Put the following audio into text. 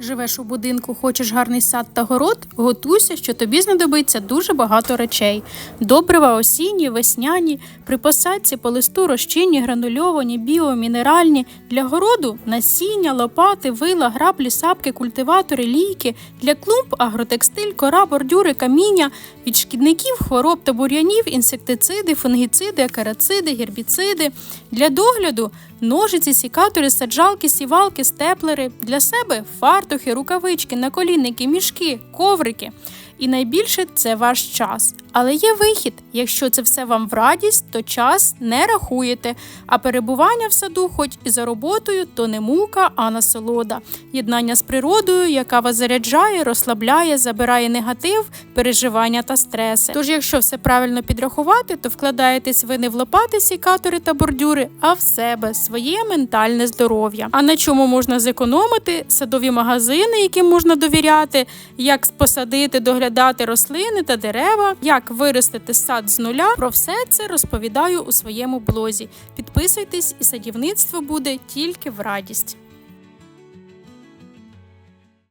Живеш у будинку, хочеш гарний сад та город, готуйся, що тобі знадобиться дуже багато речей. Добрива осінні, весняні, при посадці по листу розчинні, гранульовані, біомінеральні. Для городу насіння, лопати, вила, граблі, сапки, культиватори, лійки. Для клумб агротекстиль, кора, бордюри, каміння. Від шкідників, хвороб та бур'янів, інсектициди, фунгіциди, акарациди, гербіциди. Для догляду ножиці, сікатори, саджалки, сівалки, степлери. Для себе фартухи, рукавички, наколінники, мішки, коврики. І найбільше це ваш час. Але є вихід. Якщо це все вам в радість, то час не рахуєте. А перебування в саду, хоч і за роботою, то не мука, а насолода. Єднання з природою, яка вас заряджає, розслабляє, забирає негатив, переживання та стреси. Тож, якщо все правильно підрахувати, то вкладаєтесь ви не в лопати, сікатори та бордюри, а в себе, своє ментальне здоров'я. А на чому можна зекономити? Садові магазини, яким можна довіряти, як посадити, доглядати рослини та дерева, як виростити сад з нуля. Про все це розповідаю у своєму блозі. Підписуйтесь, і садівництво буде тільки в радість.